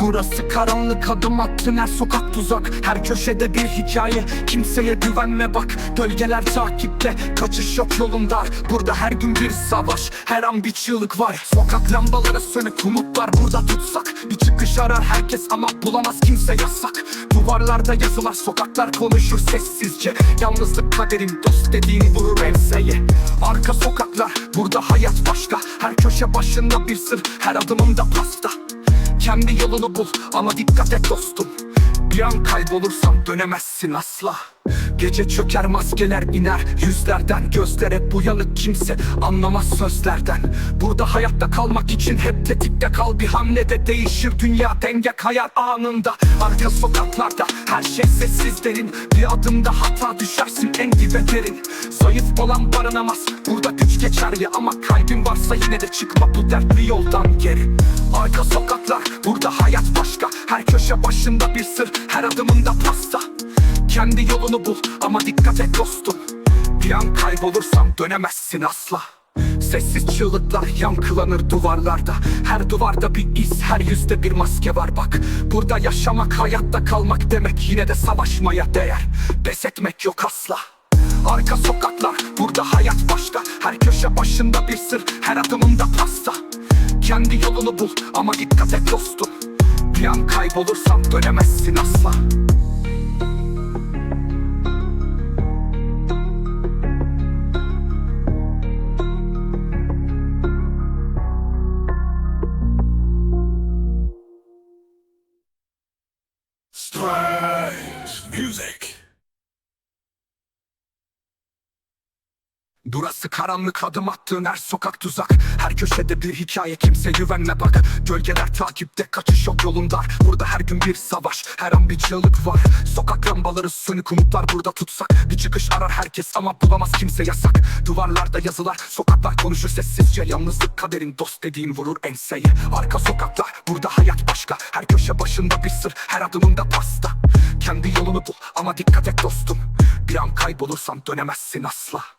Burası karanlık adım attın her sokak tuzak. Her köşede bir hikaye kimseye güvenme bak. Gölgeler takipte kaçış yok yolun dar Burada her gün bir savaş her an bir çığlık var. Sokak lambaları sönük umutlar burada tutsak. Bir çıkış arar herkes ama bulamaz kimse yasak Duvarlarda yazılar sokaklar konuşur sessizce. Yalnızlık kaderin dost dediğin vurur enseye. Arka sokaklar burada hayat başka. Her köşe başında bir sır her adımında pasta. Kendi yolunu bul ama dikkat et dostum. Bir an kaybolursan dönemezsin asla Gece çöker maskeler iner. Yüzlerden Gözlere buyanık kimse anlamaz sözlerden. Burada hayatta kalmak için hep tetikte kal. Bir hamlede değişir. Dünya denge kayar anında. Arka sokaklarda her şey sessiz derin. Bir adımda hata düşersin en dibe derin. Zayıf olan barınamaz. Burada güç geçerli Ama kalbin varsa yine de çıkma bu dertli yoldan geri Kendi yolunu bul. Ama dikkat et dostum Bir an kaybolursan dönemezsin asla. Sessiz çığlıklar yankılanır duvarlarda. Her duvarda bir iz her yüzde bir maske var. Bak Burada yaşamak hayatta kalmak demek Yine de savaşmaya değer. Pes etmek yok asla. Arka sokaklar burada hayat başka Her köşe başında bir sır her adımında pasta. Kendi yolunu bul ama dikkat et dostum. Bir an kaybolursan dönemezsin asla Strange music. Burası karanlık adım attığın her sokak tuzak. Her köşede bir hikaye kimse güvenme bak. Gölgeler takipte kaçış yok yolun dar Burada her gün bir savaş her an bir çığlık var. Sokak lambaları sönük umutlar burada tutsak. Bir çıkış arar herkes ama bulamaz kimse yasak. Duvarlarda yazılar sokaklar konuşur sessizce. Yalnızlık kaderin dost dediğin vurur enseye Arka sokaklar burada hayat başka. Her köşe başında bir sır her adımında pasta. Kendi yolunu bul ama dikkat et dostum. Bir an kaybolursan dönemezsin asla